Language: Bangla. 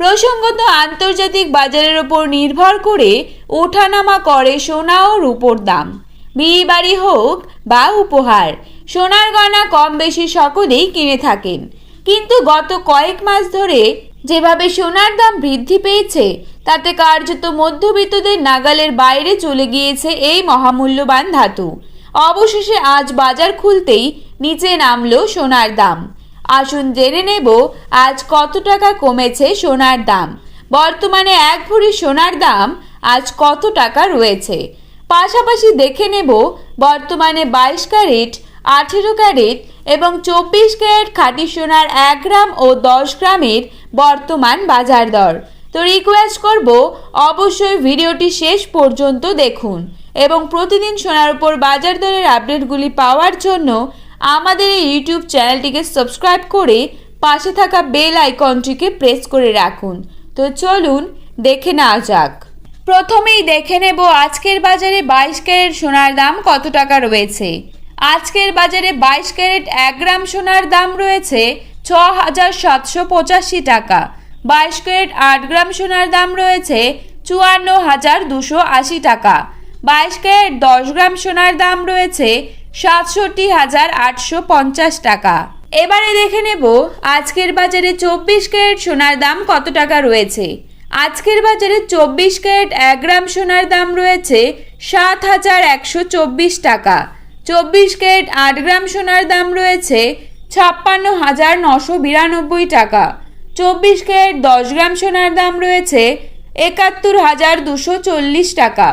প্রসঙ্গত আন্তর্জাতিক বাজারের ওপর নির্ভর করে ওঠানামা করে সোনা ও রূপোর দাম। বিয়ে বাড়ি হোক বা উপহার, সোনার গয়না কম বেশি সকলেই কিনে থাকেন। কিন্তু গত কয়েক মাস ধরে যেভাবে সোনার দাম বৃদ্ধি পেয়েছে, তাতে কার্যত মধ্যবিত্তদের নাগালের বাইরে চলে গিয়েছে এই মহামূল্যবান ধাতু। অবশেষে আজ বাজার খুলতেই নিচে নামলো সোনার দাম। আসুন জেনে নেব আজ কত টাকা কমেছে সোনার দাম। বর্তমানে এক ভরি সোনার দাম আজ কত টাকা রয়েছে? পাশাপাশি দেখে নেব বর্তমানে বাইশ ক্যারেট, আঠেরো ক্যারেট এবং চব্বিশ ক্যারেট খাঁটি সোনার এক গ্রাম ও দশ গ্রামের বর্তমান বাজার দর। তো রিকোয়েস্ট করব অবশ্যই ভিডিওটি শেষ পর্যন্ত দেখুন এবং প্রতিদিন সোনার উপর বাজার দরের আপডেটগুলি পাওয়ার জন্য আমাদের এই ইউটিউব চ্যানেলটিকে সাবস্ক্রাইব করে পাশে থাকা বেল আইকনটিকে প্রেস করে রাখুন। তো চলুন দেখে নেওয়া যাক। প্রথমেই দেখে নেব আজকের বাজারে বাইশ ক্যারেট সোনার দাম কত টাকা রয়েছে। আজকের বাজারে বাইশ ক্যারেট এক গ্রাম সোনার দাম রয়েছে ছ হাজার সাতশো পঁচাশি টাকা। বাইশ ক্যারেট আট গ্রাম সোনার দাম রয়েছে চুয়ান্ন হাজার দুশো আশি টাকা। বাইশ ক্যারেট দশ গ্রাম সোনার দাম রয়েছে সাতষট্টি হাজার আটশো পঞ্চাশ টাকা। এবারে দেখে নেব, আজকের বাজারে চব্বিশ ক্যারেট সোনার দাম কত টাকা রয়েছে? আজকের বাজারে চব্বিশ ক্যারেট এক গ্রাম সোনার দাম রয়েছে সাত হাজার একশো চব্বিশ টাকা। চব্বিশ ক্যারেট আট গ্রাম সোনার দাম রয়েছে ছাপ্পান্ন হাজার নশো বিরানব্বই টাকা। চব্বিশ ক্যারেট দশ গ্রাম সোনার দাম রয়েছে একাত্তর হাজার দুশো চল্লিশ টাকা।